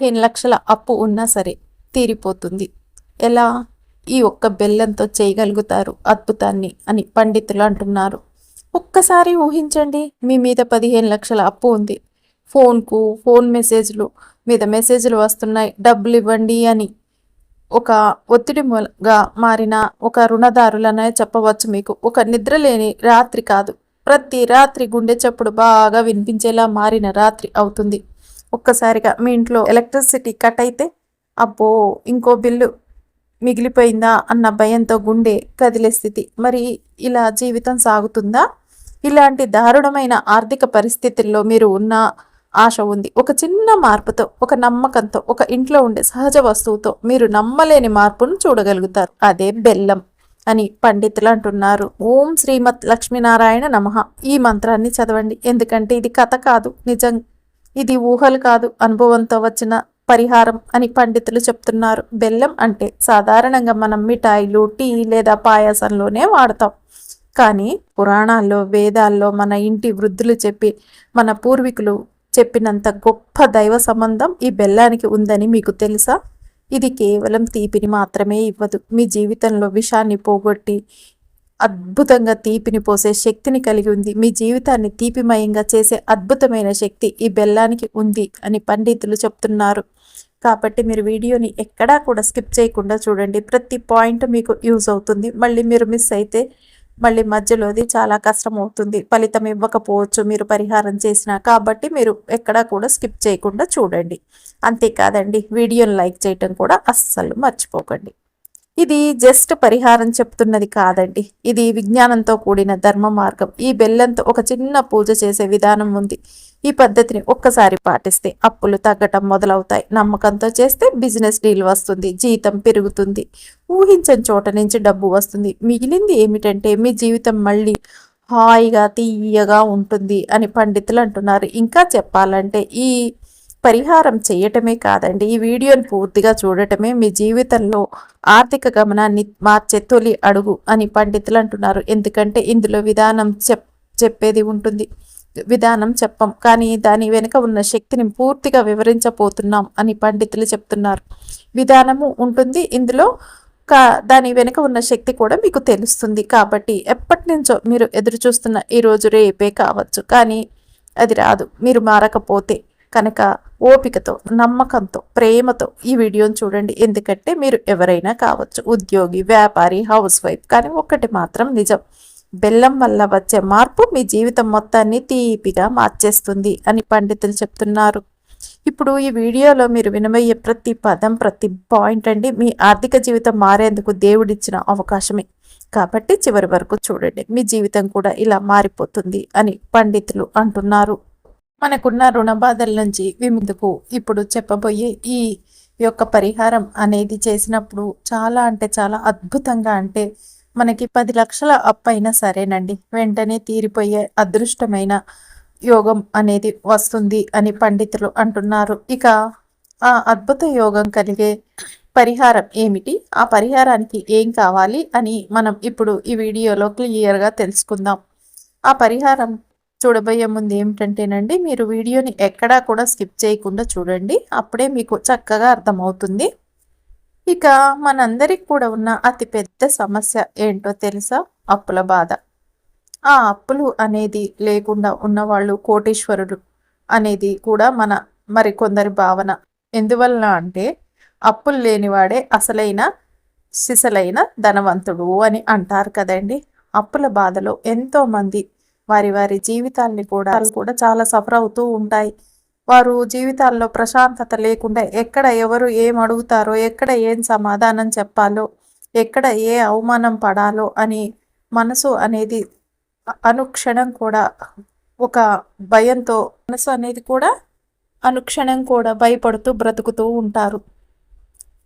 పదిహేను లక్షల అప్పు ఉన్నా సరే తీరిపోతుంది. ఎలా? ఈ ఒక్క బెల్లంతో చేయగలుగుతారు అద్భుతాన్ని అని పండితులు అంటున్నారు. ఒక్కసారి ఊహించండి మీ మీద పదిహేను లక్షల అప్పు ఉంది. ఫోన్కు ఫోన్ మెసేజ్లు మీద మెసేజ్లు వస్తున్నాయి. డబ్బులు ఇవ్వండి అని ఒక ఒత్తిడి మూలగా మారిన ఒక రుణదారులనే చెప్పవచ్చు మీకు. ఒక నిద్రలేని రాత్రి కాదు. ప్రతి రాత్రి గుండె చప్పుడు బాగా వినిపించేలా మారిన రాత్రి అవుతుంది. ఒక్కసారిగా మీ ఇంట్లో ఎలక్ట్రిసిటీ కట్ అయితే అబ్బో ఇంకో బిల్లు మిగిలిపోయిందా అన్న భయంతో గుండె కదిలే స్థితి. మరి ఇలా జీవితం సాగుతుందా? ఇలాంటి దారుణమైన ఆర్థిక పరిస్థితుల్లో మీరు ఉన్న ఆశ ఉంది. ఒక చిన్న మార్పుతో ఒక నమ్మకంతో ఒక ఇంట్లో ఉండే సహజ వస్తువుతో మీరు నమ్మలేని మార్పును చూడగలుగుతారు. అదే బెల్లం అని పండితులు అంటున్నారు. ఓం శ్రీమత్ లక్ష్మీనారాయణ నమః. ఈ మంత్రాన్ని చదవండి. ఎందుకంటే ఇది కథ కాదు నిజం ఇది ఊహలు కాదు అనుభవంతో వచ్చిన పరిహారం అని పండితులు చెప్తున్నారు. బెల్లం అంటే సాధారణంగా మనం మిఠాయిలు టీ లేదా పాయసంలోనే వాడతాం. కానీ పురాణాల్లో వేదాల్లో మన ఇంటి వృద్ధులు చెప్పి మన పూర్వీకులు చెప్పినంత గొప్ప దైవ సంబంధం ఈ బెల్లానికి ఉందని మీకు తెలుసా? ఇది కేవలం తీపిని మాత్రమే ఇవ్వదు. మీ జీవితంలో విషాన్ని పోగొట్టి అద్భుతంగా తీపిని పోసే శక్తిని కలిగి ఉంది. మీ జీవితాన్ని తీపిమయంగా చేసే అద్భుతమైన శక్తి ఈ బెల్లానికి ఉంది అని పండితులు చెప్తున్నారు. కాబట్టి మీరు వీడియోని ఎక్కడా కూడా స్కిప్ చేయకుండా చూడండి. ప్రతి పాయింట్ మీకు యూజ్ అవుతుంది. మళ్ళీ మీరు మిస్ అయితే మళ్ళీ మధ్యలోది చాలా కష్టం అవుతుంది. ఫలితం ఇవ్వకపోవచ్చు. మీరు పరిహారం చేసినా కాబట్టి మీరు ఎక్కడా కూడా స్కిప్ చేయకుండా చూడండి. అంతేకాదండి వీడియోని లైక్ చేయటం కూడా అస్సలు మర్చిపోకండి. ఇది జస్ట్ పరిహారం చెప్తున్నది కాదండి. ఇది విజ్ఞానంతో కూడిన ధర్మ మార్గం. ఈ బెల్లంతో ఒక చిన్న పూజ చేసే విధానం ఉంది. ఈ పద్ధతిని ఒక్కసారి పాటిస్తే అప్పులు తగ్గటం మొదలవుతాయి. నమ్మకంతో చేస్తే బిజినెస్ డీల్ వస్తుంది జీతం పెరుగుతుంది. ఊహించని చోట నుంచి డబ్బు వస్తుంది. మిగిలింది ఏమిటంటే మీ జీవితం మళ్ళీ హాయిగా తీయగా ఉంటుంది అని పండితులు అంటున్నారు. ఇంకా చెప్పాలంటే ఈ పరిహారం చేయటమే కాదండి. ఈ వీడియోని పూర్తిగా చూడటమే మీ జీవితంలో ఆర్థిక గమనాన్ని మార్చే తొలి అడుగు అని పండితులు అంటున్నారు. ఎందుకంటే ఇందులో విధానం చెప్ చెప్పేది ఉంటుంది. విధానం చెప్పం. కానీ దాని వెనుక ఉన్న శక్తిని పూర్తిగా వివరించబోతున్నాం అని పండితులు చెప్తున్నారు. విధానము ఉంటుంది ఇందులో. కా దాని వెనుక ఉన్న శక్తి కూడా మీకు తెలుస్తుంది. కాబట్టి ఎప్పటి నుంచో మీరు ఎదురు చూస్తున్న ఈరోజు రేపే కావచ్చు. కానీ అది రాదు. మీరు మారకపోతే కనుక ఓపికతో నమ్మకంతో ప్రేమతో ఈ వీడియోని చూడండి. ఎందుకంటే మీరు ఎవరైనా కావచ్చు ఉద్యోగి వ్యాపారి హౌస్ వైఫ్ కానీ ఒక్కటి మాత్రం నిజం. బెల్లం వల్ల వచ్చే మార్పు మీ జీవితం మొత్తాన్ని తీపిగా మార్చేస్తుంది అని పండితులు చెప్తున్నారు. ఇప్పుడు ఈ వీడియోలో మీరు వినబోయే ప్రతి పదం ప్రతి పాయింట్ అండి మీ ఆర్థిక జీవితం మారేందుకు దేవుడిచ్చిన అవకాశమే. కాబట్టి చివరి వరకు చూడండి. మీ జీవితం కూడా ఇలా మారిపోతుంది అని పండితులు అంటున్నారు. మనకున్న రుణ బాధల నుంచి విముందుకు ఇప్పుడు చెప్పబోయే ఈ యొక్క పరిహారం అనేది చేసినప్పుడు చాలా అంటే చాలా అద్భుతంగా అంటే మనకి పది లక్షల అప్పు అయినా సరేనండి. వెంటనే తీరిపోయే అదృష్టమైన యోగం అనేది వస్తుంది అని పండితులు అంటున్నారు. ఇక ఆ అద్భుత యోగం కలిగే పరిహారం ఏమిటి? ఆ పరిహారానికి ఏం కావాలి అని మనం ఇప్పుడు ఈ వీడియోలో క్లియర్గా తెలుసుకుందాం. ఆ పరిహారం చూడబోయే ముందు ఏమిటంటేనండి మీరు వీడియోని ఎక్కడా కూడా స్కిప్ చేయకుండా చూడండి. అప్పుడే మీకు చక్కగా అర్థమవుతుంది. ఇక మనందరికి కూడా ఉన్న అతి పెద్ద సమస్య ఏంటో తెలుసా? అప్పుల బాధ. ఆ అప్పులు అనేది లేకుండా ఉన్నవాళ్ళు కోటీశ్వరుడు అనేది కూడా మన మరి కొందరి భావన. ఎందువలన అంటే అప్పులు లేనివాడే అసలైన సిసలైన ధనవంతుడు అని అంటారు కదండి. అప్పుల బాధలో ఎంతోమంది వారి వారి జీవితాల్ని కూడా కూడా చాలా సఫర్ అవుతూ ఉంటాయి. వారు జీవితాల్లో ప్రశాంతత లేకుండా ఎక్కడ ఎవరు ఏం అడుగుతారో ఎక్కడ ఏం సమాధానం చెప్పాలో ఎక్కడ ఏ అవమానం పడాలో అని మనసు అనేది అనుక్షణం కూడా ఒక భయంతో మనసు అనేది కూడా అనుక్షణం కూడా భయపడుతూ బ్రతుకుతూ ఉంటారు.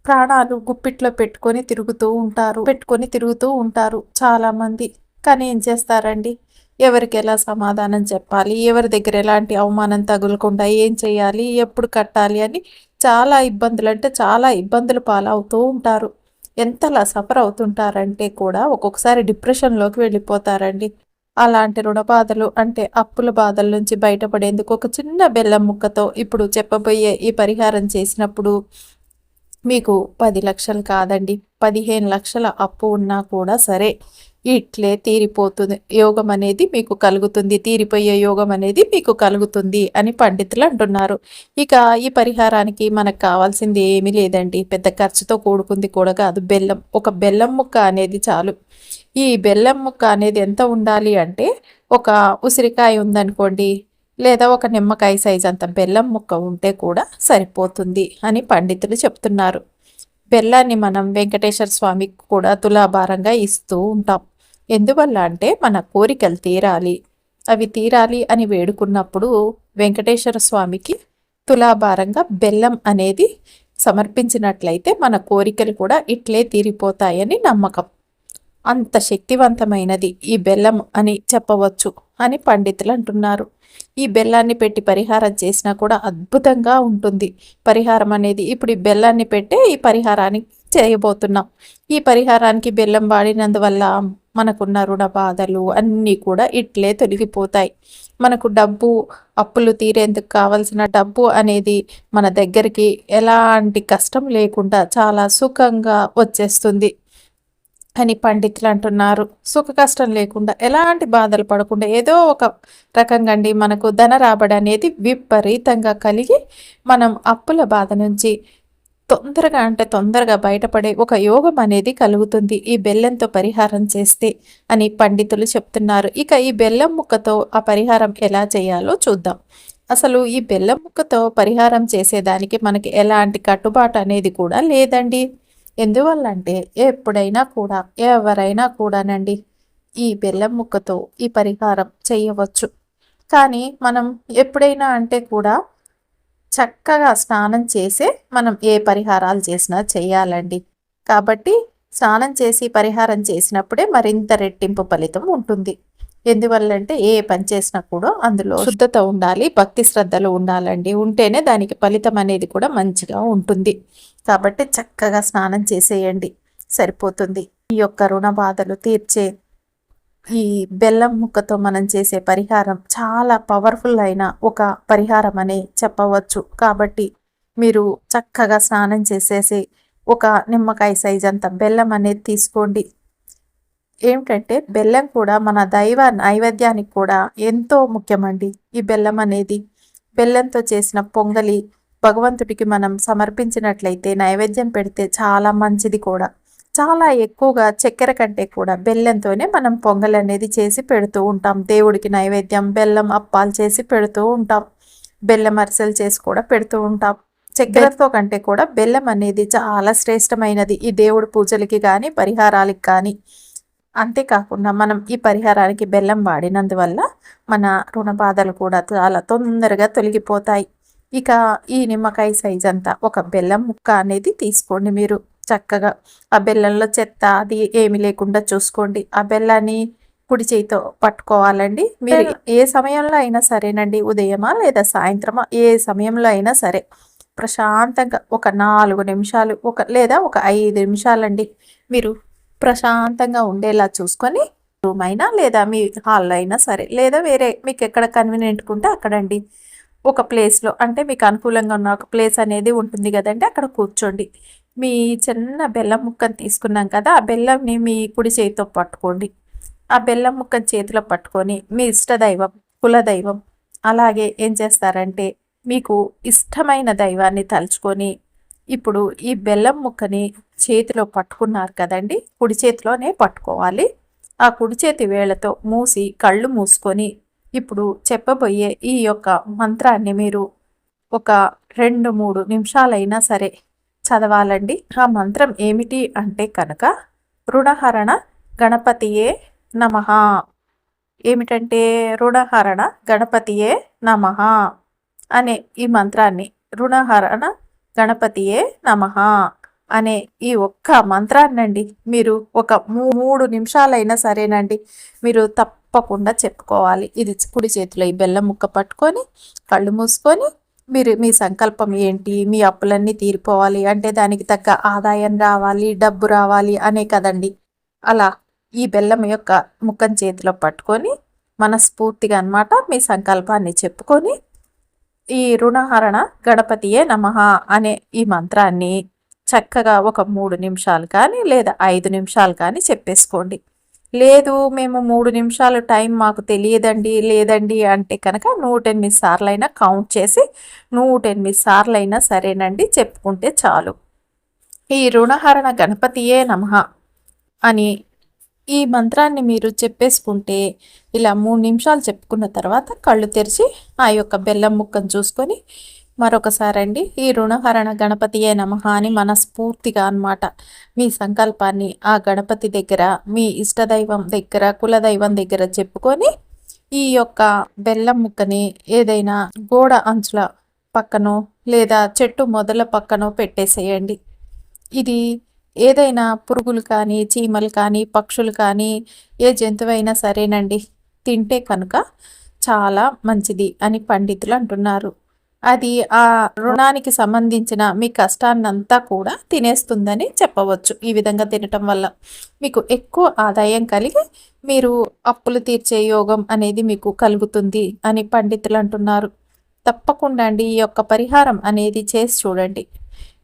ప్రాణాలు గుప్పిట్లో పెట్టుకొని తిరుగుతూ ఉంటారు పెట్టుకొని తిరుగుతూ ఉంటారు చాలామంది. కానీ ఏం చేస్తారండి? ఎవరికి ఎలా సమాధానం చెప్పాలి? ఎవరి దగ్గర ఎలాంటి అవమానం తగులకుండా ఏం చేయాలి? ఎప్పుడు కట్టాలి? అని చాలా ఇబ్బందులు అంటే చాలా ఇబ్బందులు పాలవుతూ ఉంటారు. ఎంతలా సఫర్ అవుతుంటారంటే కూడా ఒక్కొక్కసారి డిప్రెషన్లోకి వెళ్ళిపోతారండి. అలాంటి రుణ బాధలు అంటే అప్పుల బాధల నుంచి బయటపడేందుకు ఒక చిన్న బెల్లం ముక్కతో ఇప్పుడు చెప్పబోయే ఈ పరిహారం చేసినప్పుడు మీకు పది లక్షలు కాదండి. పదిహేను లక్షల అప్పు ఉన్నా కూడా సరే ఇట్లే తీరిపోతుంది. యోగం అనేది మీకు కలుగుతుంది. తీరిపోయే యోగం అనేది మీకు కలుగుతుంది అని పండితులు అంటున్నారు. ఇక ఈ పరిహారానికి మనకు కావాల్సింది ఏమీ లేదండి. పెద్ద ఖర్చుతో కూడుకుంది కూడా కాదు. బెల్లం ఒక బెల్లం ముక్క అనేది చాలు. ఈ బెల్లం ముక్క అనేది ఎంత ఉండాలి అంటే ఒక ఉసిరికాయ ఉందనుకోండి లేదా ఒక నిమ్మకాయ సైజ్ అంత బెల్లం ముక్క ఉంటే కూడా సరిపోతుంది అని పండితులు చెప్తున్నారు. బెల్లాన్ని మనం వెంకటేశ్వర స్వామికి కూడా తులాభారంగా ఇస్తూ ఉంటాం. ఎందువల్ల అంటే మన కోరికలు తీరాలి. అవి తీరాలి అని వేడుకున్నప్పుడు వెంకటేశ్వర స్వామికి తులాభారంగా బెల్లం అనేది సమర్పించినట్లయితే మన కోరికలు కూడా ఇట్లే తీరిపోతాయని నమ్మకం. అంత శక్తివంతమైనది ఈ బెల్లం అని చెప్పవచ్చు అని పండితులు అంటున్నారు ఈ బెల్లాన్ని పెట్టి పరిహారం చేసినా కూడా అద్భుతంగా ఉంటుంది. పరిహారం అనేది ఇప్పుడు ఈ బెల్లాన్ని పెట్టే ఈ పరిహారాన్ని చేయబోతున్నాం. ఈ పరిహారానికి బెల్లం వాడినందువల్ల మనకున్న రుణ బాధలు అన్నీ కూడా ఇట్లే తొలగిపోతాయి. మనకు డబ్బు అప్పులు తీరేందుకు కావలసిన డబ్బు అనేది మన దగ్గరికి ఎలాంటి కష్టం లేకుండా చాలా సుఖంగా వచ్చేస్తుంది. అని పండితులు అంటున్నారు. సుఖ కష్టం లేకుండా ఎలాంటి బాధలు పడకుండా ఏదో ఒక రకంగా అండి మనకు ధన రాబడి అనేది విపరీతంగా కలిగి మనం అప్పుల బాధ నుంచి తొందరగా అంటే తొందరగా బయటపడే ఒక యోగం అనేది కలుగుతుంది ఈ బెల్లంతో పరిహారం చేస్తే అని పండితులు చెప్తున్నారు. ఇక ఈ బెల్లం ముక్కతో ఆ పరిహారం ఎలా చేయాలో చూద్దాం. అసలు ఈ బెల్లం ముక్కతో పరిహారం చేసేదానికి మనకి ఎలాంటి కట్టుబాటు అనేది కూడా లేదండి. ఎందువల్ల అంటే ఎప్పుడైనా కూడా ఎవరైనా కూడానండి ఈ బెల్లం ముక్కతో ఈ పరిహారం చేయవచ్చు. కానీ మనం ఎప్పుడైనా అంటే కూడా చక్కగా స్నానం చేసే మనం ఏ పరిహారాలు చేసినా చేయాలండి. కాబట్టి స్నానం చేసి పరిహారం చేసినప్పుడే మరింత రెట్టింపు ఫలితం ఉంటుంది. ఎందువల్లంటే ఏ పని చేసినా కూడా అందులో శుద్ధత ఉండాలి భక్తి శ్రద్ధలు ఉండాలండి. ఉంటేనే దానికి ఫలితం అనేది కూడా మంచిగా ఉంటుంది. కాబట్టి చక్కగా స్నానం చేసేయండి. సరిపోతుంది. ఈ యొక్క రుణ బాధలు తీర్చే ఈ బెల్లం ముక్కతో మనం చేసే పరిహారం చాలా పవర్ఫుల్ అయిన ఒక పరిహారం అని చెప్పవచ్చు. కాబట్టి మీరు చక్కగా స్నానం చేసేసి ఒక నిమ్మకాయ సైజ్ అంత బెల్లం అనేది తీసుకోండి. ఏమిటంటే బెల్లం కూడా మన దైవ నైవేద్యానికి కూడా ఎంతో ముఖ్యమండి. ఈ బెల్లం అనేది బెల్లంతో చేసిన పొంగలి భగవంతుడికి మనం సమర్పించినట్లయితే నైవేద్యం పెడితే చాలా మంచిది కూడా. చాలా ఎక్కువగా చక్కెర కంటే కూడా బెల్లంతోనే మనం పొంగల్ అనేది చేసి పెడుతూ ఉంటాం. దేవుడికి నైవేద్యం బెల్లం అప్పాలు చేసి పెడుతూ ఉంటాం. బెల్లం అరిసెలు చేసి కూడా పెడుతూ ఉంటాం. చక్కెరతో కంటే కూడా బెల్లం అనేది చాలా శ్రేష్టమైనది. ఈ దేవుడి పూజలకి కానీ పరిహారాలకి కానీ అంతేకాకుండా మనం ఈ పరిహారానికి బెల్లం వాడినందువల్ల మన రుణ బాధలు కూడా చాలా తొందరగా తొలగిపోతాయి. ఇక ఈ నిమ్మకాయ సైజ్ అంతా ఒక బెల్లం ముక్క అనేది తీసుకోండి మీరు చక్కగా. ఆ బెల్లంలో చెత్త అది ఏమి లేకుండా చూసుకోండి. ఆ బెల్లాన్ని కుడి చేయితో పట్టుకోవాలండి. మీరు ఏ సమయంలో అయినా సరేనండి. ఉదయమా లేదా సాయంత్రమా? ఏ సమయంలో అయినా సరే. ప్రశాంతంగా ఒక నాలుగు నిమిషాలు ఒక లేదా ఒక ఐదు నిమిషాలండి. మీరు ప్రశాంతంగా ఉండేలా చూసుకొని రూమ్ అయినా లేదా మీ హాల్లో అయినా సరే లేదా వేరే మీకు ఎక్కడ కన్వీనియంట్ ఉంటే అక్కడండి ఒక ప్లేస్లో అంటే మీకు అనుకూలంగా ఉన్న ఒక ప్లేస్ అనేది ఉంటుంది కదండి అక్కడ కూర్చోండి. మీ చిన్న బెల్లం ముక్కను తీసుకున్నాం కదా ఆ బెల్లంని మీ కుడి చేతితో పట్టుకోండి. ఆ బెల్లం ముక్కను చేతిలో పట్టుకొని మీ ఇష్టదైవం కులదైవం అలాగే ఏం చేస్తారంటే మీకు ఇష్టమైన దైవాన్ని తలుచుకొని ఇప్పుడు ఈ బెల్లం ముక్కని చేతిలో పట్టుకున్నారు కదండి కుడి చేతిలోనే పట్టుకోవాలి. ఆ కుడి చేతి వేళ్ళతో మూసి కళ్ళు మూసుకొని ఇప్పుడు చెప్పబోయే ఈ యొక్క మంత్రాన్ని మీరు ఒక రెండు మూడు నిమిషాలైనా సరే చదవాలండి. ఆ మంత్రం ఏమిటి అంటే కనుక రుణహరణ గణపతియే నమ. ఏమిటంటే రుణహరణ గణపతియే నమ అనే ఈ మంత్రాన్ని రుణహరణ గణపతియే నమ అనే ఈ ఒక్క మంత్రాన్నండి మీరు ఒక మూడు నిమిషాలైనా సరేనండి. మీరు తప్పకుండా చెప్పుకోవాలి. ఇది కుడి చేతిలో ఈ బెల్లం ముక్క పట్టుకొని కళ్ళు మూసుకొని మీరు మీ సంకల్పం ఏంటి? మీ అప్పులన్నీ తీరిపోవాలి. అంటే దానికి తగ్గ ఆదాయం రావాలి డబ్బు రావాలి అనే కదండి. అలా ఈ బెల్లం యొక్క ముఖం చేతిలో పట్టుకొని మనస్ఫూర్తిగా అన్నమాట మీ సంకల్పాన్ని చెప్పుకొని ఈ రుణహరణ గణపతియే నమః అనే ఈ మంత్రాన్ని చక్కగా ఒక మూడు నిమిషాలు కానీ లేదా ఐదు నిమిషాలు కానీ చెప్పేసుకోండి. లేదు మేము మూడు నిమిషాలు టైం మాకు తెలియదండి లేదండి అంటే కనుక నూట ఎనిమిది సార్లైనా కౌంట్ చేసి నూట ఎనిమిది సార్లైనా సరేనండి చెప్పుకుంటే చాలు. ఈ రుణహరణ గణపతియే నమః అని ఈ మంత్రాన్ని మీరు చెప్పేసుకుంటే ఇలా మూడు నిమిషాలు చెప్పుకున్న తర్వాత కళ్ళు తెరిచి ఆ యొక్క బెల్లం ముక్కను చూసుకొని మరొకసారి అండి ఈ రుణహరణ గణపతియే నమ అని మనస్ఫూర్తిగా అన్నమాట. మీ సంకల్పాన్ని ఆ గణపతి దగ్గర మీ ఇష్టదైవం దగ్గర కులదైవం దగ్గర చెప్పుకొని ఈ యొక్క బెల్లం ముక్కని ఏదైనా గోడ అంచుల పక్కనో లేదా చెట్టు మొదల పక్కనో పెట్టేసేయండి. ఇది ఏదైనా పురుగులు కానీ చీమలు కానీ పక్షులు కానీ ఏ జంతువైనా సరేనండి తింటే కనుక చాలా మంచిది అని పండితులు అంటున్నారు. అది ఆ రుణానికి సంబంధించిన మీ కష్టాన్నంతా కూడా తినేస్తుందని చెప్పవచ్చు. ఈ విధంగా తినటం వల్ల మీకు ఎక్కువ ఆదాయం కలిగి మీరు అప్పులు తీర్చే యోగం అనేది మీకు కలుగుతుంది అని పండితులు అంటున్నారు. తప్పకుండా అండి ఈ యొక్క పరిహారం అనేది చేసి చూడండి.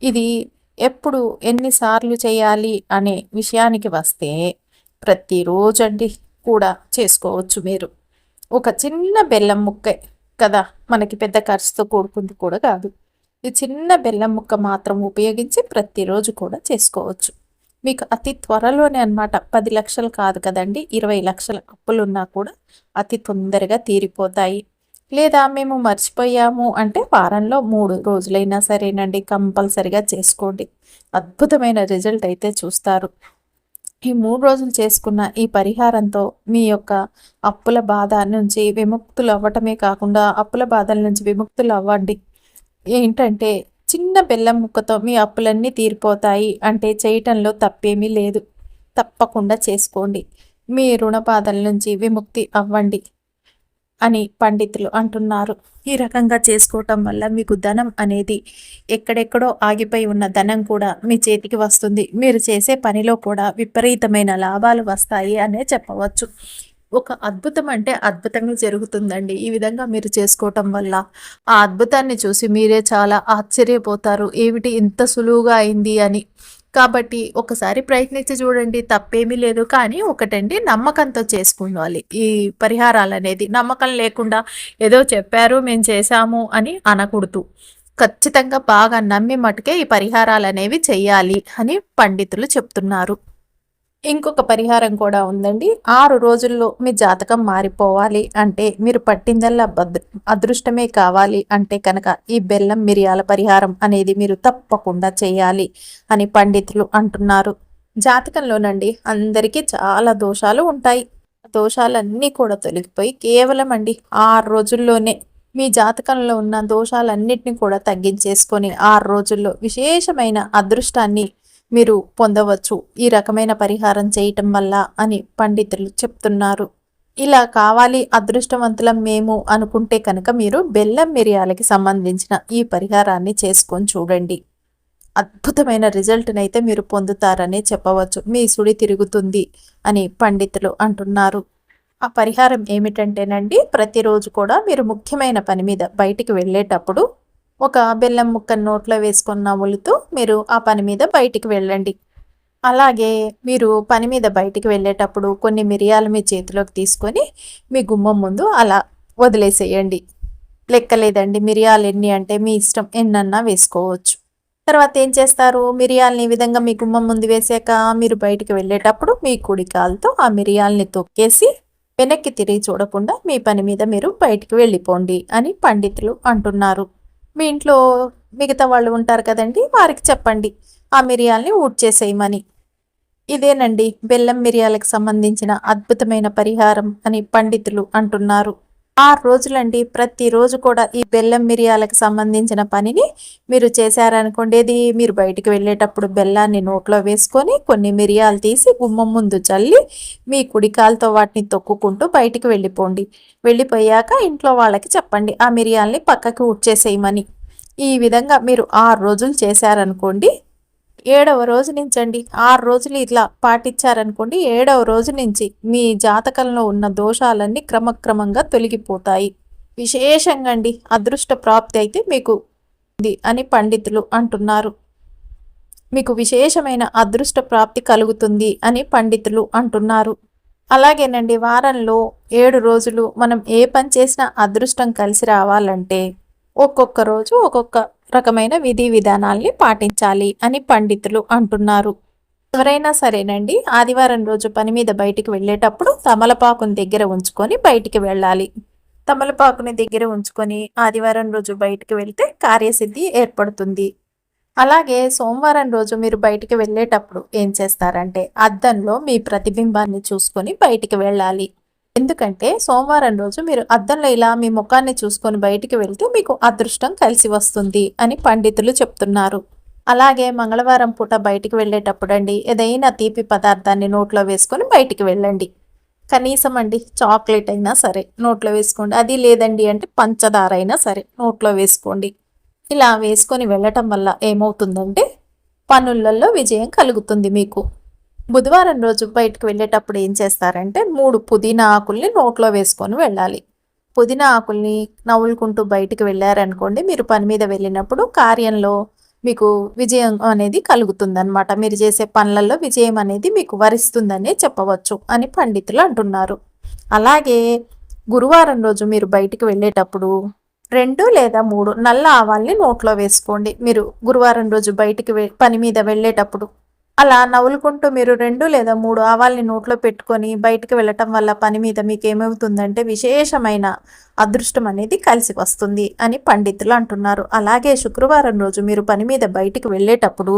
ఇది ఎప్పుడు ఎన్నిసార్లు చేయాలి అనే విషయానికి వస్తే ప్రతిరోజు అండి కూడా చేసుకోవచ్చు మీరు. ఒక చిన్న బెల్లం ముక్కే కదా? మనకి పెద్ద ఖర్చుతో కూడుకుంది కూడా కాదు. ఈ చిన్న బెల్లం ముక్క మాత్రం ఉపయోగించి ప్రతిరోజు కూడా చేసుకోవచ్చు. మీకు అతి త్వరలోనే అనమాట పది లక్షలు కాదు కదండి ఇరవై లక్షల అప్పులున్నా కూడా అతి తొందరగా తీరిపోతాయి. లేదా మేము మర్చిపోయాము అంటే వారంలో మూడు రోజులైనా సరేనండి కంపల్సరిగా చేసుకోండి. అద్భుతమైన రిజల్ట్ అయితే చూస్తారు. ఈ మూడు రోజులు చేసుకున్న ఈ పరిహారంతో మీ యొక్క అప్పుల బాధ నుంచి విముక్తులు అవ్వటమే కాకుండా అప్పుల బాధల నుంచి విముక్తులు అవ్వండి ఏంటంటే చిన్న బెల్లం ముక్కతో మీ అప్పులన్నీ తీరిపోతాయి అంటే చేయటంలో తప్పేమీ లేదు. తప్పకుండా చేసుకోండి. మీ రుణ బాధల నుంచి విముక్తి అవ్వండి. అని పండితులు అంటున్నారు. ఈ రకంగా చేసుకోవటం వల్ల మీకు ధనం అనేది ఎక్కడెక్కడో ఆగిపోయి ఉన్న ధనం కూడా మీ చేతికి వస్తుంది. మీరు చేసే పనిలో కూడా విపరీతమైన లాభాలు వస్తాయి అనే చెప్పవచ్చు. ఒక అద్భుతం అంటే అద్భుతంగా జరుగుతుందండి. ఈ విధంగా మీరు చేసుకోవటం వల్ల ఆ అద్భుతాన్ని చూసి మీరే చాలా ఆశ్చర్యపోతారు. ఏమిటి ఇంత సులువుగా అయింది అని కాబట్టి ఒకసారి ప్రయత్నించి చూడండి తప్పేమీ లేదు. కానీ ఒకటండి నమ్మకంతో చేసుకోవాలి ఈ పరిహారాలు అనేది నమ్మకం లేకుండా ఏదో చెప్పారు మేము చేశాము అని అనకూడదు. ఖచ్చితంగా బాగా నమ్మి మటుకే ఈ పరిహారాలు అనేవి చేయాలి అని పండితులు చెప్తున్నారు. ఇంకొక పరిహారం కూడా ఉందండి. ఆరు రోజుల్లో మీ జాతకం మారిపోవాలి అంటే మీరు పట్టిందల్లా అదృష్టమే కావాలి అంటే కనుక ఈ బెల్లం మిరియాల పరిహారం అనేది మీరు తప్పకుండా చేయాలి అని పండితులు అంటున్నారు. జాతకంలోనండి అందరికీ చాలా దోషాలు ఉంటాయి. దోషాలన్నీ కూడా తొలగిపోయి కేవలం అండి ఆరు రోజుల్లోనే మీ జాతకంలో ఉన్న దోషాలన్నిటిని కూడా తగ్గించేసుకొని ఆరు రోజుల్లో విశేషమైన అదృష్టాన్ని మీరు పొందవచ్చు. ఈ రకమైన పరిహారం చేయటం వల్ల అని పండితులు చెప్తున్నారు. ఇలా కావాలి అదృష్టవంతులం మేము అనుకుంటే కనుక మీరు బెల్లం మిరియాలకి సంబంధించిన ఈ పరిహారాన్ని చేసుకొని చూడండి. అద్భుతమైన రిజల్ట్ని అయితే మీరు పొందుతారనే చెప్పవచ్చు. మీ సుడి తిరుగుతుంది అని పండితులు అంటున్నారు. ఆ పరిహారం ఏమిటంటేనండి ప్రతిరోజు కూడా మీరు ముఖ్యమైన పని మీద బయటికి వెళ్ళేటప్పుడు ఒక బెల్లం ముక్క నోట్లో వేసుకొని నవ్వులుతూ మీరు ఆ పని మీద బయటికి వెళ్ళండి. అలాగే మీరు పని మీద బయటికి వెళ్ళేటప్పుడు కొన్ని మిరియాలు మీ చేతిలోకి తీసుకొని మీ గుమ్మం ముందు అలా వదిలేసేయండి. లెక్కలేదండి మిరియాలు ఎన్ని అంటే మీ ఇష్టం ఎన్నన్నా వేసుకోవచ్చు. తర్వాత ఏం చేస్తారు? మిరియాలని ఈ విధంగా మీ గుమ్మం ముందు వేసాక మీరు బయటికి వెళ్ళేటప్పుడు మీ కుడి కాలుతో ఆ మిరియాలని తొక్కేసి వెనక్కి తిరిగి చూడకుండా మీ పని మీద మీరు బయటికి వెళ్ళిపోండి అని పండితులు అంటున్నారు. మీ ఇంట్లో మిగతా వాళ్ళు ఉంటారు కదండి వారికి చెప్పండి. ఆ మిరియాల్ని ఊడ్చేసేయమని ఇదేనండి బెల్లం మిరియాలకు సంబంధించిన అద్భుతమైన పరిహారం అని పండితులు అంటున్నారు. ఆరు రోజులండి. ప్రతిరోజు కూడా ఈ బెల్లం మిరియాలకు సంబంధించిన పనిని మీరు చేశారనుకోండి. ఇది మీరు బయటికి వెళ్ళేటప్పుడు బెల్లాన్ని నోట్లో వేసుకొని కొన్ని మిరియాలు తీసి గుమ్మం ముందు చల్లి మీ కుడికాలతో వాటిని తొక్కుకుంటూ బయటికి వెళ్ళిపోండి. వెళ్ళిపోయాక ఇంట్లో వాళ్ళకి చెప్పండి ఆ మిరియాల్ని పక్కకి ఉడ్చేసేయమని ఈ విధంగా మీరు ఆరు రోజులు చేశారనుకోండి ఏడవ రోజు నుంచి అండి ఆరు రోజులు ఇట్లా పాటించారనుకోండి ఏడవ రోజు నుంచి మీ జాతకంలో ఉన్న దోషాలన్నీ క్రమక్రమంగా తొలగిపోతాయి. విశేషంగా అండి అదృష్ట ప్రాప్తి అయితే మీకు ఉంది అని పండితులు అంటున్నారు. మీకు విశేషమైన అదృష్ట ప్రాప్తి కలుగుతుంది అని పండితులు అంటున్నారు. అలాగేనండి వారంలో ఏడు రోజులు మనం ఏ పని చేసినా అదృష్టం కలిసి రావాలంటే ఒక్కొక్క రోజు ఒక్కొక్క రకమైన విధి విధానాల్ని పాటించాలి అని పండితులు అంటున్నారు. ఎవరైనా సరేనండి ఆదివారం రోజు పని మీద బయటికి వెళ్ళేటప్పుడు తమలపాకుని దగ్గర ఉంచుకొని బయటికి వెళ్ళాలి. తమలపాకుని దగ్గర ఉంచుకొని ఆదివారం రోజు బయటికి వెళ్తే కార్యసిద్ధి ఏర్పడుతుంది. అలాగే సోమవారం రోజు మీరు బయటికి వెళ్ళేటప్పుడు ఏం చేస్తారంటే అద్దంలో మీ ప్రతిబింబాన్ని చూసుకొని బయటికి వెళ్ళాలి. ఎందుకంటే సోమవారం రోజు మీరు అద్దంలో ఇలా మీ ముఖాన్ని చూసుకొని బయటికి వెళ్తే మీకు అదృష్టం కలిసి వస్తుంది అని పండితులు చెప్తున్నారు. అలాగే మంగళవారం పూట బయటికి వెళ్ళేటప్పుడు అండి ఏదైనా తీపి పదార్థాన్ని నోట్లో వేసుకొని బయటికి వెళ్ళండి. కనీసం అండి చాక్లెట్ అయినా సరే నోట్లో వేసుకోండి. అది లేదండి అంటే పంచదార అయినా సరే నోట్లో వేసుకోండి. ఇలా వేసుకొని వెళ్ళటం వల్ల ఏమవుతుందంటే పనులలో విజయం కలుగుతుంది మీకు. బుధవారం రోజు బయటకు వెళ్ళేటప్పుడు ఏం చేస్తారంటే మూడు పుదీనా ఆకుల్ని నోట్లో వేసుకొని వెళ్ళాలి. పుదీనా ఆకుల్ని నవ్వులుకుంటూ బయటకు వెళ్ళారనుకోండి మీరు పని మీద వెళ్ళినప్పుడు కార్యంలో మీకు విజయం అనేది కలుగుతుందన్నమాట. మీరు చేసే పనులలో విజయం అనేది మీకు వరిస్తుందనే చెప్పవచ్చు అని పండితులు అంటున్నారు. అలాగే గురువారం రోజు మీరు బయటికి వెళ్ళేటప్పుడు రెండు లేదా మూడు నల్ల ఆవాల్ని నోట్లో వేసుకోండి. మీరు గురువారం రోజు బయటికి పని మీద వెళ్ళేటప్పుడు అలా నవ్వులుకుంటూ మీరు రెండు లేదా మూడు ఆవాల్ని నోట్లో పెట్టుకొని బయటికి వెళ్ళటం వల్ల పని మీద మీకు ఏమవుతుందంటే విశేషమైన అదృష్టం అనేది కలిసి వస్తుంది అని పండితులు అంటున్నారు. అలాగే శుక్రవారం రోజు మీరు పని మీద బయటికి వెళ్ళేటప్పుడు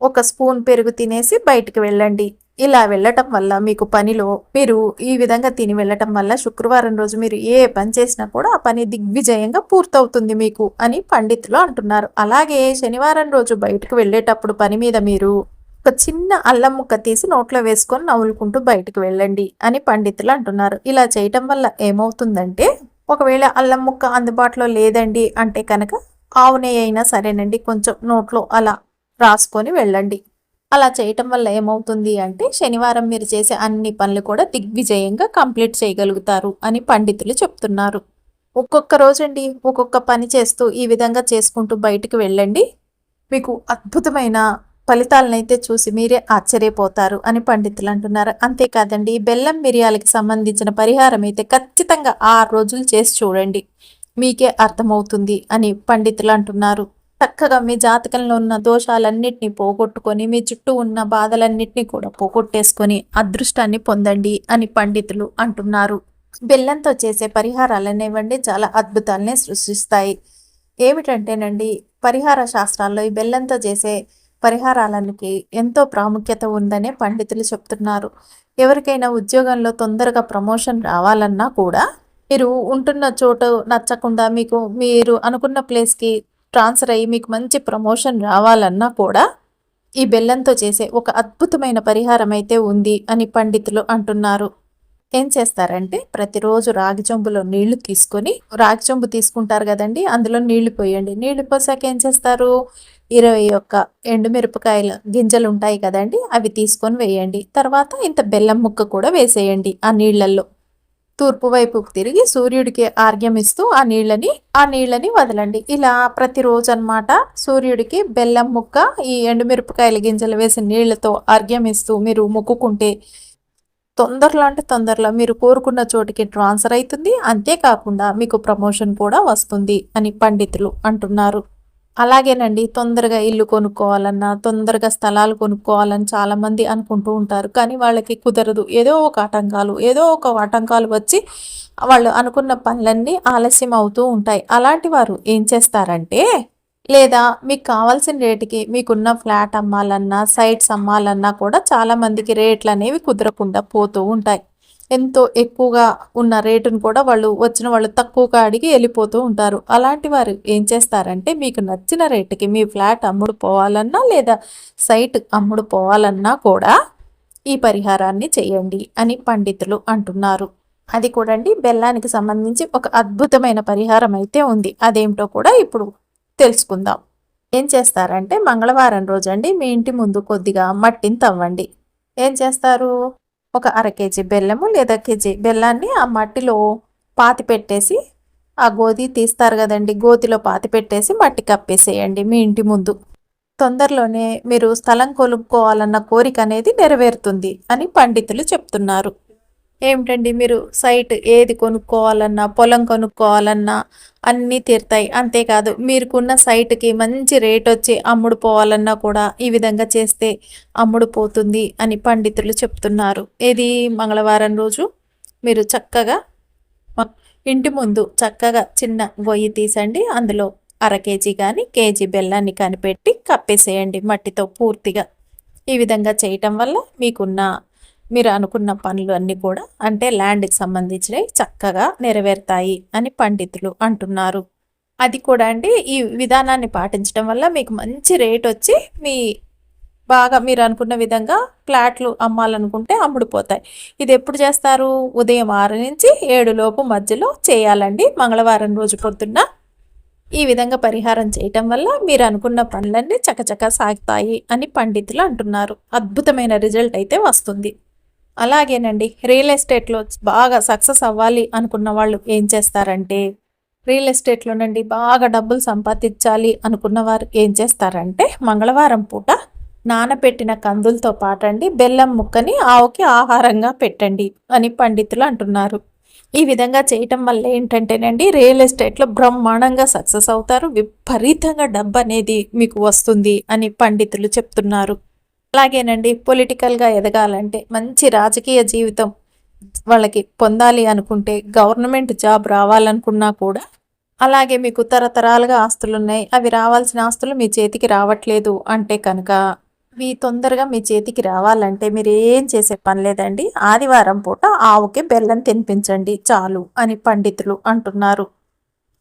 ఒక స్పూన్ పెరుగు తినేసి బయటికి వెళ్ళండి. ఇలా వెళ్ళటం వల్ల మీకు పనిలో మీరు ఈ విధంగా తిని వెళ్ళటం వల్ల శుక్రవారం రోజు మీరు ఏ పని చేసినా కూడా ఆ పని దిగ్విజయంగా పూర్తవుతుంది మీకు అని పండితులు అంటున్నారు. అలాగే శనివారం రోజు బయటకు వెళ్ళేటప్పుడు పని మీద మీరు ఒక చిన్న అల్లం ముక్క తీసి నోట్లో వేసుకొని నవ్వులుకుంటూ బయటకు వెళ్ళండి అని పండితులు అంటున్నారు. ఇలా చేయటం వల్ల ఏమవుతుందంటే ఒకవేళ అల్లం ముక్క అందుబాటులో లేదండి అంటే కనుక ఆవు నెయ్యి అయినా సరేనండి కొంచెం నోట్లో అలా రాసుకొని వెళ్ళండి. అలా చేయటం వల్ల ఏమవుతుంది అంటే శనివారం మీరు చేసే అన్ని పనులు కూడా దిగ్విజయంగా కంప్లీట్ చేయగలుగుతారు అని పండితులు చెప్తున్నారు. ఒక్కొక్క రోజండి ఒక్కొక్క పని చేస్తూ ఈ విధంగా చేసుకుంటూ బయటకు వెళ్ళండి. మీకు అద్భుతమైన ఫలితాలనైతే చూసి మీరే ఆశ్చర్యపోతారు అని పండితులు అంటున్నారు. అంతేకాదండి బెల్లం మిరియాలకి సంబంధించిన పరిహారం అయితే ఖచ్చితంగా ఆరు రోజులు చేసి చూడండి. మీకే అర్థమవుతుంది అని పండితులు అంటున్నారు. చక్కగా మీ జాతకంలో ఉన్న దోషాలన్నింటినీ పోగొట్టుకొని మీ చుట్టూ ఉన్న బాధలన్నింటినీ కూడా పోగొట్టేసుకొని అదృష్టాన్ని పొందండి అని పండితులు అంటున్నారు. బెల్లంతో చేసే పరిహారాలు అనేవండి చాలా అద్భుతాలనే సృష్టిస్తాయి. ఏమిటంటేనండి పరిహార శాస్త్రాల్లో ఈ బెల్లంతో చేసే పరిహారాలకి ఎంతో ప్రాముఖ్యత ఉందనే పండితులు చెప్తున్నారు. ఎవరికైనా ఉద్యోగంలో తొందరగా ప్రమోషన్ రావాలన్నా కూడా మీరు ఉంటున్న చోటు నచ్చకుండా మీకు మీరు అనుకున్న ప్లేస్కి ట్రాన్స్ఫర్ అయ్యి మీకు మంచి ప్రమోషన్ రావాలన్నా కూడా ఈ బెల్లంతో చేసే ఒక అద్భుతమైన పరిహారం అయితే ఉంది అని పండితులు అంటున్నారు. ఏం చేస్తారంటే ప్రతిరోజు రాగి చెంబులో నీళ్ళు తీసుకొని రాగి చెంబు తీసుకుంటారు కదండి అందులో నీళ్ళు పోయండి. నీళ్ళు పోసాక ఏం చేస్తారు? ఇరవై ఒక్క ఎండుమిరపకాయల గింజలు ఉంటాయి కదండి అవి తీసుకొని వేయండి. తర్వాత ఇంత బెల్లం ముక్క కూడా వేసేయండి ఆ నీళ్ళలో తూర్పు వైపుకు తిరిగి సూర్యుడికి ఆర్గ్యమిస్తూ ఆ నీళ్ళని ఆ నీళ్ళని వదలండి. ఇలా ప్రతిరోజు అనమాట సూర్యుడికి బెల్లం ముక్క ఈ ఎండుమిరపకాయల గింజలు వేసి నీళ్ళతో ఆర్గ్యమిస్తూ మీరు మొక్కుకుంటే తొందరలో అంటే తొందరలో మీరు కోరుకున్న చోటికి ట్రాన్స్ఫర్ అవుతుంది. అంతేకాకుండా మీకు ప్రమోషన్ కూడా వస్తుంది అని పండితులు అంటున్నారు. అలాగేనండి. తొందరగా ఇల్లు కొనుక్కోవాలన్నా తొందరగా స్థలాలు కొనుక్కోవాలని చాలామంది అనుకుంటూ ఉంటారు. కానీ వాళ్ళకి కుదరదు. ఏదో ఒక ఆటంకాలు ఏదో ఒక ఆటంకాలు వచ్చి వాళ్ళు అనుకున్న పనులన్నీ ఆలస్యం అవుతూ ఉంటాయి. అలాంటి వారు ఏం చేస్తారంటే లేదా మీకు కావాల్సిన రేటుకి మీకున్న ఫ్లాట్ అమ్మాలన్నా సైట్స్ అమ్మాలన్నా కూడా చాలామందికి రేట్లు అనేవి కుదరకుండా పోతూ ఉంటాయి. ఎంతో ఎక్కువగా ఉన్న రేటును కూడా వాళ్ళు వచ్చిన వాళ్ళు తక్కువగా అడిగి వెళ్ళిపోతూ ఉంటారు. అలాంటి వారు ఏం చేస్తారంటే మీకు నచ్చిన రేటుకి మీ ఫ్లాట్ అమ్ముడు పోవాలన్నా లేదా సైట్ అమ్ముడు పోవాలన్నా కూడా ఈ పరిహారాన్ని చేయండి అని పండితులు అంటున్నారు. అది కూడా బెల్లానికి సంబంధించి ఒక అద్భుతమైన పరిహారం అయితే ఉంది. అదేమిటో కూడా ఇప్పుడు తెలుసుకుందాం. ఏం చేస్తారంటే మంగళవారం రోజండి మీ ఇంటి ముందు కొద్దిగా మట్టిని తవ్వండి. ఏం చేస్తారు? ఒక అర కేజీ బెల్లము లేదా కేజీ బెల్లాన్ని ఆ మట్టిలో పాతి పెట్టేసి ఆ గోధి తీస్తారు కదండి గోతిలో పాతి పెట్టేసి మట్టి కప్పేసేయండి మీ ఇంటి ముందు. తొందరలోనే మీరు స్థలం కొలుపుకోవాలన్న కోరిక అనేది నెరవేరుతుంది అని పండితులు చెప్తున్నారు. ఏమిటండి మీరు సైట్ ఏది కొనుక్కోవాలన్నా పొలం కొనుక్కోవాలన్నా అన్నీ తీరుతాయి. అంతేకాదు మీరుకున్న సైట్కి మంచి రేట్ వచ్చి అమ్ముడు పోవాలన్నా కూడా ఈ విధంగా చేస్తే అమ్ముడు పోతుంది అని పండితులు చెప్తున్నారు. ఏది మంగళవారం రోజు? మీరు చక్కగా ఇంటి ముందు చక్కగా చిన్న గొయ్యి తీసండి. అందులో అర కేజీ కానీ కేజీ బెల్లాన్ని కనిపెట్టి కప్పేసేయండి మట్టితో పూర్తిగా. ఈ విధంగా చేయటం వల్ల మీకున్న మీరు అనుకున్న పనులు అన్నీ కూడా అంటే ల్యాండ్కి సంబంధించినవి చక్కగా నెరవేరుతాయి అని పండితులు అంటున్నారు. అది కూడా అండి ఈ విధానాన్ని పాటించడం వల్ల మీకు మంచి రేట్ వచ్చి మీ బాగా మీరు అనుకున్న విధంగా ఫ్లాట్లు అమ్మాలనుకుంటే అమ్ముడుపోతాయి. ఇది ఎప్పుడు చేస్తారు? ఉదయం ఆరు నుంచి ఏడులోపు మధ్యలో చేయాలండి. మంగళవారం రోజు పొద్దున్న ఈ విధంగా పరిహారం చేయటం వల్ల మీరు అనుకున్న పనులన్నీ చకచక సాగుతాయి అని పండితులు అంటున్నారు. అద్భుతమైన రిజల్ట్ అయితే వస్తుంది. అలాగేనండి రియల్ ఎస్టేట్లో బాగా సక్సెస్ అవ్వాలి అనుకున్న వాళ్ళు ఏం చేస్తారంటే రియల్ ఎస్టేట్లోనండి బాగా డబ్బులు సంపాదించాలి అనుకున్న వారు ఏం చేస్తారంటే మంగళవారం పూట నానబెట్టిన కందులతో పాటండి బెల్లం ముక్కని ఆవుకి ఆహారంగా పెట్టండి అని పండితులు అంటున్నారు. ఈ విధంగా చేయటం వల్ల ఏంటంటేనండి రియల్ ఎస్టేట్లో బ్రహ్మాండంగా సక్సెస్ అవుతారు విపరీతంగా డబ్బు అనేది మీకు వస్తుంది అని పండితులు చెప్తున్నారు. అలాగేనండి పొలిటికల్గా ఎదగాలంటే మంచి రాజకీయ జీవితం వాళ్ళకి పొందాలి అనుకుంటే గవర్నమెంట్ జాబ్ రావాలనుకున్నా కూడా అలాగే మీకు తరతరాలుగా ఆస్తులు ఉన్నాయి అవి రావాల్సిన ఆస్తులు మీ చేతికి రావట్లేదు అంటే కనుక మీ తొందరగా మీ చేతికి రావాలంటే మీరు ఏం చేసే పని లేదండి ఆదివారం పూట ఆవుకి బెల్లం తినిపించండి చాలు అని పండితులు అంటున్నారు.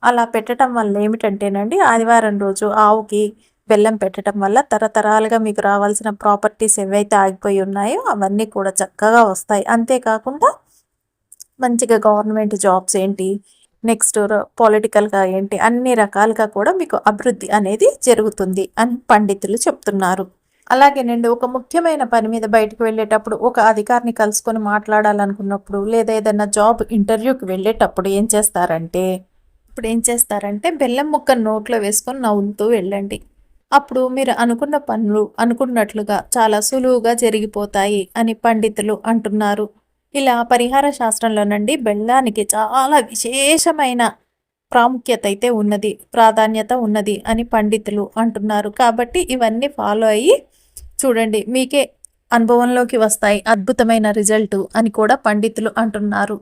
అలా పెట్టడం వల్ల ఏమిటంటేనండి ఆదివారం రోజు ఆవుకి బెల్లం పెట్టడం వల్ల తరతరాలుగా మీకు రావాల్సిన ప్రాపర్టీస్ ఏవైతే ఆగిపోయి ఉన్నాయో అవన్నీ కూడా చక్కగా వస్తాయి. అంతేకాకుండా మంచిగా గవర్నమెంట్ జాబ్స్ ఏంటి నెక్స్ట్ పొలిటికల్గా ఏంటి అన్ని రకాలుగా కూడా మీకు అభివృద్ధి అనేది జరుగుతుంది అని పండితులు చెప్తున్నారు. అలాగేనండి ఒక ముఖ్యమైన పని మీద బయటకు వెళ్ళేటప్పుడు ఒక అధికారిని కలుసుకొని మాట్లాడాలనుకున్నప్పుడు లేదా ఏదైనా జాబ్ ఇంటర్వ్యూకి వెళ్ళేటప్పుడు ఏం చేస్తారంటే ఇప్పుడు ఏం చేస్తారంటే బెల్లం ముక్క నోట్లో వేసుకొని నవ్వుతూ వెళ్ళండి. అప్పుడు మీరు అనుకున్న పనులు అనుకున్నట్లుగా చాలా సులువుగా జరిగిపోతాయి అని పండితులు అంటున్నారు. ఇలా పరిహార శాస్త్రంలో నుండి బెల్లానికి చాలా విశేషమైన ప్రాముఖ్యత అయితే ఉన్నది ప్రాధాన్యత ఉన్నది అని పండితులు అంటున్నారు. కాబట్టి ఇవన్నీ ఫాలో అయ్యి చూడండి మీకే అనుభవంలోకి వస్తాయి అద్భుతమైన రిజల్ట్ అని కూడా పండితులు అంటున్నారు.